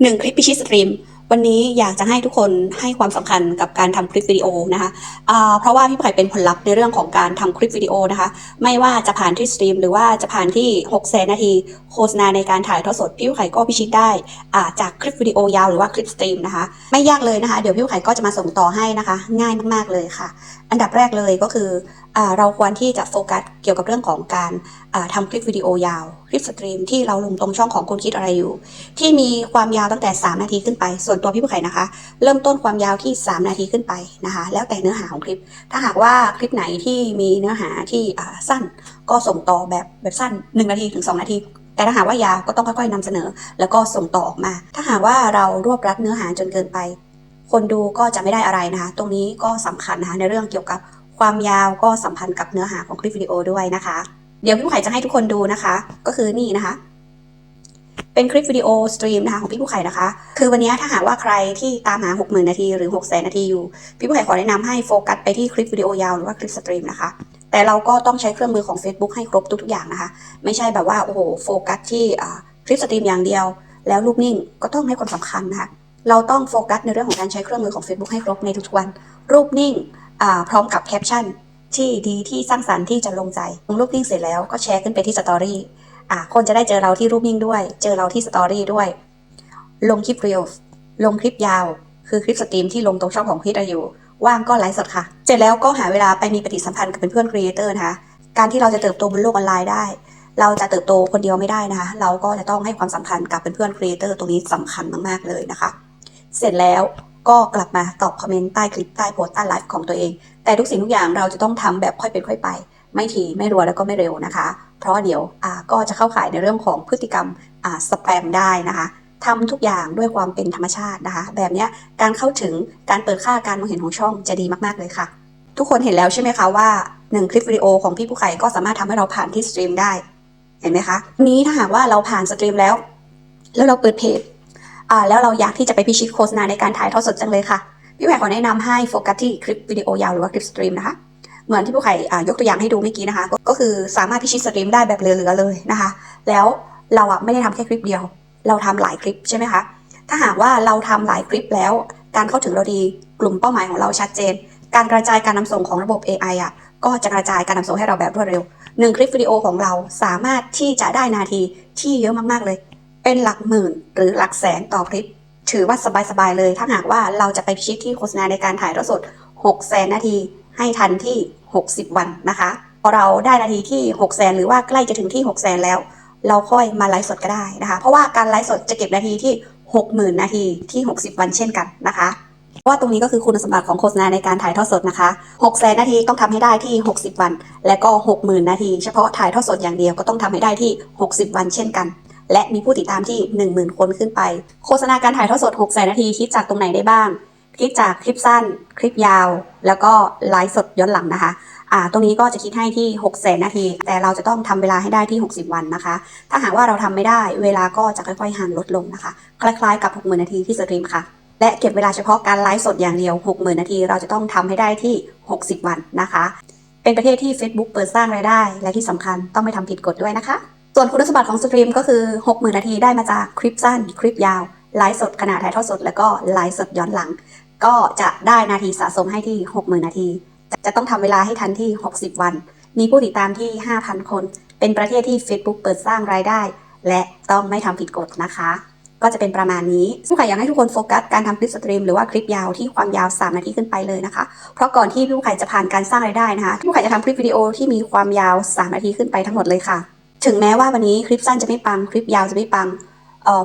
1 คลิปพิชิตสตรีม วันนี้อยากจะให้ทุกคนให้ความสำคัญกับการทำคลิปวิดีโอนะคะเพราะว่าพี่ไผ่เป็นผลลัพธ์ในเรื่องของการทำคลิปวิดีโอนะคะ ไม่ว่าจะผ่านที่สตรีมหรือว่าจะผ่านที่6แสนนาที โฆษณาในการถ่ายทอดสดพี่ไผ่ก็พิชิตได้จากคลิปวิดีโอยาวหรือว่าคลิปสตรีมนะคะ ไม่ยากเลยนะคะ เดี๋ยวพี่ไผ่ก็จะมาส่งต่อให้นะคะ ง่ายมากๆเลยค่ะ อันดับแรกเลยก็คืออเราควรที่จะโฟกัสเกี่ยวกับเรื่องของการอ่าทำคลิปวิดีโอยาวคลิปสตรีมที่เราลงตรงช่องของคุณคิดอะไรอยู่ ที่มีความยาวตั้งแต่ 3 นาทีขึ้นไป ส่วนตัวพี่ผู้ไข่นะคะ เริ่มต้นความยาวที่ 3 นาทีขึ้นไปนะคะ แล้วแต่เนื้อหาของคลิป ถ้าหากว่าคลิปไหนที่มีเนื้อหาที่สั้น ก็ส่งต่อแบบแบบสั้น 1 นาทีถึง 2 นาทีแต่ถ้าหากว่ายาวก็ต้องค่อยๆนำเสนอ แล้วก็ส่งต่อออกมา ถ้าหากว่าเรารวบรัดเนื้อหาจนเกินไป คนดูก็จะไม่ได้อะไรนะคะ ตรงนี้ก็สำคัญนะคะในเรื่องเกี่ยวกับความยาวก็สัมพันธ์กับเนื้อหาของคลิปวิดีโอด้วยนะคะ เดี๋ยวพี่ผู้ไข่จะให้ทุกคนดูนะคะ ก็คือนี่นะคะ เป็นคลิปวิดีโอสตรีมนะคะของพี่ผู้ไข่นะคะ คือวันนี้ถ้าหากว่าใครที่ตามหา 60,000 นาทีหรือ 6 0 0 0 0นาทีอยู่ พี่ผู้ไข่ขอแนะนำให้โฟกัสไปที่คลิปวิดีโอยาวหรือว่าคลิปสตรีมนะคะ แต่เราก็ต้องใช้เครื่องมือของ Facebook ให้ครบทุกๆอย่างนะคะ ไม่ใช่แบบว่าโอ้โหโฟกัสที่คลิปสตรีมอย่างเดียว แล้วรูปนิ่งก็ต้องให้ความสำคัญนะคะเราต้องโฟกัสในเรื่องของการใช้เครื่องมือของ Facebook ให้ครบในทุกๆวัน รูปนิ่งพร้อมกับแคปชั่น ที่ดีที่สร้างสรรค์ที่จะลงใจลงรูปนิ่งเสร็จแล้วก็แชร์ขึ้นไปที่สตอรี่อ่าคนจะได้เจอเราที่รูปนิ่งด้วย เจอเราที่สตอรี่ด้วย ลงคลิปเรียลลงคลิปยาว คือคลิปสตรีมที่ลงตรงช่องของพี่เราอยู่ว่างก็ไลฟ์สดค่ะ เสร็จแล้วก็หาเวลาไปมีปฏิสัมพันธ์กับเพื่อนครีเอเตอร์นะคะ การที่เราจะเติบโตบนโลกออนไลน์ได้ เราจะเติบโตคนเดียวไม่ได้นะคะ เราก็จะต้องให้ความสำคัญกับเพื่อนครีเอเตอร์ตรงนี้สำคัญมากๆเลยนะคะ เสร็จแล้ว ก็กลับมาตอบคอมเมนต์ใต้คลิปใต้โพสต์ใต้ไลฟ์ของตัวเอง แต่ทุกสิ่งทุกอย่างเราจะต้องทำแบบค่อยเป็นค่อยไป ไม่ทีไม่รัวแล้วก็ไม่เร็วนะคะ เพราะเดี๋ยวก็จะเข้าข่ายในเรื่องของพฤติกรรมสแปมได้นะคะทำทุกอย่างด้วยความเป็นธรรมชาตินะคะ แบบนี้การเข้าถึงการเปิดค่าการมองเห็นของช่องจะดีมากๆเลยค่ะ ทุกคนเห็นแล้วใช่ไหมคะว่าหนึ่งคลิปวิดีโอของพี่ผู้ไข่ก็สามารถทำให้เราผ่านที่สตรีมได้ เห็นไหมคะ นี้ถ้าหากว่าเราผ่านสตรีมแล้ว แล้วเราเปิดเพจ แล้วเราอยากที่จะไปพิชิตโฆษณาในการถ่ายทอดสดจังเลยค่ะ พี่แหวนขอแนะนำให้โฟกัสที่คลิปวิดีโอยาวหรือว่าคลิปสตรีมนะคะ เหมือนที่ผู้ไข่อ่ายกตัวอย่างให้ดูเมื่อกี้นะคะ ก็ก็คือสามารถพิชิตสตรีมได้แบบเหลือๆเลยนะคะ แล้วเราอะไม่ได้ทำแค่คลิปเดียว เราทำหลายคลิปใช่ไหมคะ ถ้าหากว่าเราทำหลายคลิปแล้ว การเข้าถึงเราดี กลุ่มเป้าหมายของเราชัดเจน การกระจายการนำส่งของระบบ AI อะ ก็จะกระจายการนำส่งให้เราแบบรวดเร็วหนึ่งคลิปวิดีโอของเราสามารถที่จะได้นาทีที่เยอะมากๆเลย เป็นหลักหมื่นหรือหลักแสนต่อคลิป ถือว่าสบายๆเลย ถ้าหากว่าเราจะไปพิชิตที่โฆษณาในการถ่ายทอดสด6แสนนาทีให้ทันที่ 60 วันนะคะพอเราได้นาทีที่6แสนหรือว่าใกล้จะถึงที่6แสนแล้ว เราค่อยมาไลฟ์สดก็ได้นะคะ เพราะว่าการไลฟ์สดจะเก็บนาทีที่ 60,000 นาทีที่ 60 วันเช่นกันนะคะว่าตรงนี้ก็คือคุณสมบัติของโฆษณาในการถ่ายทอดสดนะคะ 6แสนนาทีต้องทำให้ได้ที่ 60 วัน และก็ 60,000 นาที เฉพาะถ่ายทอดสดอย่างเดียวก็ต้องทำให้ได้ที่ 60 วันเช่นกัน และมีผู้ติดตามที่ 10,000 คนขึ้นไป โฆษณาการถ่ายทอดสด6แสนนาทีคิดจากตรงไหนได้บ้าง คิดจากคลิปสั้น คลิปยาว แล้วก็ไลฟ์สดย้อนหลังนะคะอ่าตรงนี้ก็จะคิดให้ที่6แสนนาที แต่เราจะต้องทำเวลาให้ได้ที่ 60 วันนะคะ ถ้าหากว่าเราทำไม่ได้เวลาก็จะค่อยๆห่างลดลงนะคะ คล้ายๆกับ 60,000 นาทีที่สตรีมค่ะ และเก็บเวลาเฉพาะการไลฟ์สดอย่างเดียว 60,000 นาที เราจะต้องทำให้ได้ที่ 60 วันนะคะ เป็นประเทศที่ Facebook เปิดสร้างรายได้ และที่สำคัญต้องไม่ทำผิดกฎด้วยนะคะ ส่วนคุณสมบัติของสตรีมก็คือ 60,000 นาทีได้มาจากคลิปสั้น คลิปยาว ไลฟ์สดขณะถ่ายทอดสด แล้วก็ไลฟ์สดย้อนหลัง ก็จะได้นาทีสะสมให้ที่ 60,000 นาที จะจะต้องทำเวลาให้ทันที่ 60 วัน มีผู้ติดตามที่ 5,000 คน เป็นประเทศที่ Facebook เปิดสร้างรายได้ และต้องไม่ทำผิดกฎนะคะก็จะเป็นประมาณนี้ผู้ขายอยากให้ทุกคนโฟกัสการทำคลิปสตรีมหรือว่าคลิปยาวที่ความยาว 3 นาทีขึ้นไปเลยนะคะ เพราะก่อนที่พี่ผู้ขายจะผ่านการสร้างรายได้นะคะพี่ผู้ขายจะทำคลิปวิดีโอที่มีความยาว 3 นาทีขึ้นไปทั้งหมดเลยค่ะ ถึงแม้ว่าวันนี้คลิปสั้นจะไม่ปังคลิปยาวจะไม่ปัง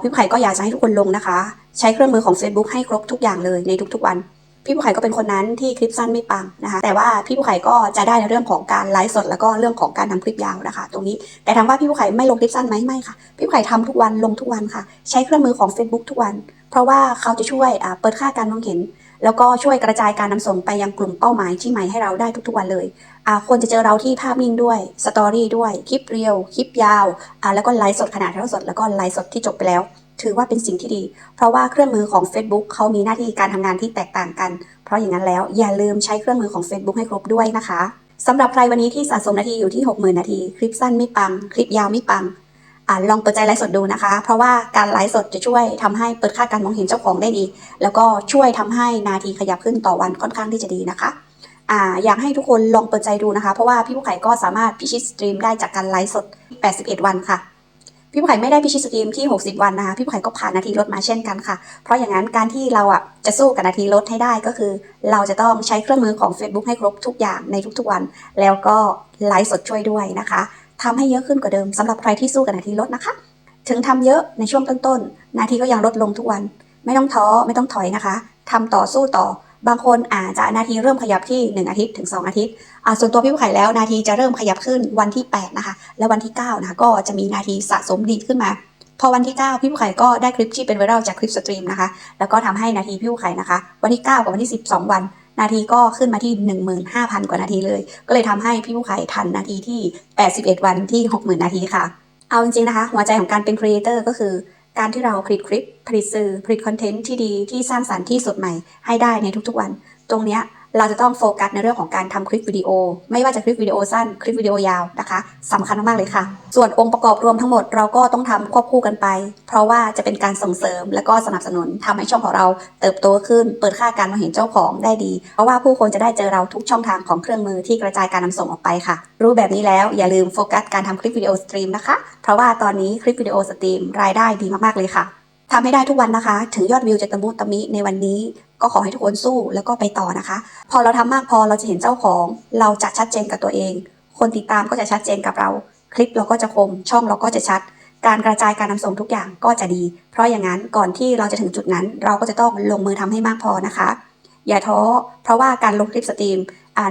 พี่ผู้ขายก็อยากจะให้ทุกคนลงนะคะ ใช้เครื่องมือของ Facebook ให้ครบทุกอย่างเลยในทุกๆวัน พี่ผู้ไข่ก็เป็นคนนั้นที่คลิปสั้นไม่ปังนะคะ แต่ว่าพี่ผู้ไข่ก็จะได้ในเรื่องของการไลฟ์สด แล้วก็เรื่องของการทำคลิปยาวนะคะ ตรงนี้แต่ถามว่าพี่ผู้ไข่ไม่ลงคลิปสั้นไหมไม่ค่ะพี่ผู้ไข่ทำทุกวันลงทุกวันค่ะ ใช้เครื่องมือของ Facebook ทุกวัน เพราะว่าเขาจะช่วยเปิดค่าการมองเห็น แล้วก็ช่วยกระจายการนำส่งไปยังกลุ่มเป้าหมายที่ใหม่ให้เราได้ทุกๆวันเลยอ่าคนจะเจอเราที่ภาพนิ่งด้วยสตอรี่ด้วยคลิปเรียวคลิปยาวอ่าแล้วก็ไลฟ์สดขนาดถ่าสด แล้วก็ไลฟ์สดที่จบไปแล้ว ถือว่าเป็นสิ่งที่ดี เพราะว่าเครื่องมือของ Facebook เขามีหน้าที่การทำงานที่แตกต่างกัน เพราะอย่างนั้นแล้วอย่าลืมใช้เครื่องมือของ Facebook ให้ครบด้วยนะคะสำหรับใครวันนี้ที่สะสมนาทีอยู่ที่ 60,000 นาที คลิปสั้นไม่ปัง คลิปยาวไม่ปัง ลองเปิดใจไลฟ์สดดูนะคะ เพราะว่าการไลฟ์สดจะช่วยทำให้เปิดค่าการมองเห็นเจ้าของได้ดี แล้วก็ช่วยทำให้นาทีขยับขึ้นต่อวันค่อนข้างที่จะดีนะคะอ่าอยากให้ทุกคนลองเปิดใจดูนะคะ เพราะว่าพี่ผู้ไข่ก็สามารถพิชิตสตรีมได้จากการไลฟ์สด 81 วันค่ะ พี่ผู้ไข่ไม่ได้พิชิตสตรีมที่ 60 วันนะคะพี่ผู้ไข่ก็ผ่านนาทีลดมาเช่นกันค่ะ เพราะอย่างนั้นการที่เราอะจะสู้กับนาทีลดให้ได้ก็คือ เราจะต้องใช้เครื่องมือของ Facebook ให้ครบทุกอย่างในทุกๆวัน แล้วก็ไลฟ์สดช่วยด้วยนะคะ ทำให้เยอะขึ้นกว่าเดิมสำหรับใครที่สู้กับนาทีลดนะคะ ถึงทำเยอะในช่วงต้นๆ นาทีก็ยังลดลงทุกวัน ไม่ต้องท้อไม่ต้องถอยนะคะทำต่อสู้ต่อบางคนอาจจะนาทีเริ่มขยับที่ 1 อาทิตย์ถึง 2 อาทิตย์อ่าส่วนตัวพี่ผู้ไข่แล้วนาทีจะเริ่มขยับขึ้นวันที่ 8 นะคะ และวันที่ 9 นะคะก็จะมีนาทีสะสมดีขึ้นมา พอวันที่ 9 พี่ผู้ไข่ก็ได้คลิปที่เป็นไวรัลจากคลิปสตรีมนะคะ แล้วก็ทำให้นาทีพี่ผู้ไข่นะคะ วันที่ 9 กับวันที่ 12 วัน นาทีก็ขึ้นมาที่ 15,000 กว่านาทีเลย ก็เลยทำให้พี่ผู้ขายทันนาทีที่ 81 วันที่ 60,000 นาทีค่ะ เอาจริงๆนะคะ หัวใจของการเป็นครีเอเตอร์ก็คือ การที่เราผลิตคลิปผลิตสื่อผลิตคอนเทนต์ที่ดีที่สร้างสรรค์ที่สดใหม่ให้ได้ในทุกๆวัน ตรงเนี้ย เราจะต้องโฟกัสในเรื่องของการทำคลิปวิดีโอ ไม่ว่าจะคลิปวิดีโอสั้นคลิปวิดีโอยาวนะคะสำคัญมากเลยค่ะ ส่วนองค์ประกอบรวมทั้งหมดเราก็ต้องทำควบคู่กันไป เพราะว่าจะเป็นการส่งเสริมและก็สนับสนุนทำให้ช่องของเราเติบโตขึ้น เปิดค่าการมองเห็นเจ้าของได้ดี เพราะว่าผู้คนจะได้เจอเราทุกช่องทางของเครื่องมือที่กระจายการนำส่งออกไปค่ะ รู้แบบนี้แล้วอย่าลืมโฟกัสการทำคลิปวิดีโอสตรีมนะคะ เพราะว่าตอนนี้คลิปวิดีโอสตรีมรายได้ดีมากๆเลยค่ะทำให้ได้ทุกวันนะคะ ถึงยอดวิวจะตะมุตะมิในวันนี้ ก็ขอให้ทุกคนสู้แล้วก็ไปต่อนะคะ พอเราทำมากพอเราจะเห็นเจ้าของ เราจะชัดเจนกับตัวเอง คนติดตามก็จะชัดเจนกับเรา คลิปเราก็จะคม ช่องเราก็จะชัด การกระจายการนำส่งทุกอย่างก็จะดี เพราะอย่างนั้นก่อนที่เราจะถึงจุดนั้น เราก็จะต้องลงมือทำให้มากพอนะคะ อย่าท้อเพราะว่าการลงคลิปสตรีม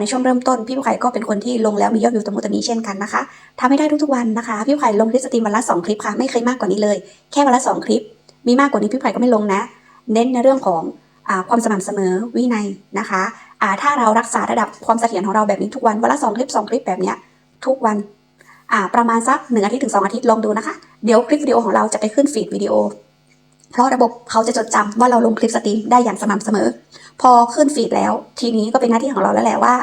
ในช่วงเริ่มต้นพี่ผู้ไข่ก็เป็นคนที่ลงแล้วมียอดวิวตะมุตะมิเช่นกันนะคะทำให้ได้ทุกๆวันนะคะพี่ผู้ไข่ลงคลิปสตรีมวันละสองคลิปค่ะไม่เคยมากกว่านี้เลย แค่วันละสองคลิป มีมากกว่านี้พี่ผู้ไผ่ก็ไม่ลงนะ เน้นในเรื่องของ ความสม่ำเสมอวินัยนะคะอ่าถ้าเรารักษาระดับความเสถียรของเราแบบนี้ทุกวันวันละสองคลิปสองคลิปแบบเนี้ยทุกวันประมาณสักหนึ่งอาทิตย์ถึงสองอาทิตย์ลองดูนะคะ เดี๋ยวคลิปวิดีโอของเราจะไปขึ้นฟีดวิดีโอ เพราะระบบเขาจะจดจำว่าเราลงคลิปสตรีมได้อย่างสม่ำเสมอ พอขึ้นฟีดแล้ว ทีนี้ก็เป็นหน้าที่ของเราแล้วแหละว่า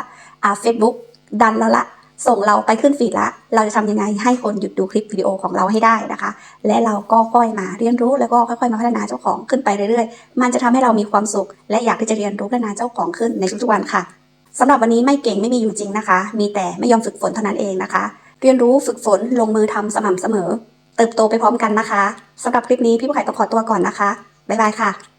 เฟซบุ๊กดันเราละ ส่งเราไปขึ้นฟีดละ เราจะทำยังไงให้คนหยุดดูคลิปวิดีโอของเราให้ได้นะคะ และเราก็ค่อยมาเรียนรู้แล้วก็ค่อยๆมาพัฒนาเจ้าของขึ้นไปเรื่อยๆ มันจะทำให้เรามีความสุข และอยากที่จะเรียนรู้พัฒนาเจ้าของขึ้นในทุกๆวันค่ะสำหรับวันนี้ไม่เก่งไม่มีอยู่จริงนะคะ มีแต่ไม่ยอมฝึกฝนเท่านั้นเองนะคะ เรียนรู้ฝึกฝนลงมือทำสม่ำเสมอ เติบโตไปพร้อมกันนะคะสำหรับคลิปนี้พี่ผู้ไข่ต้องขอตัวก่อนนะคะบ๊ายบายค่ะ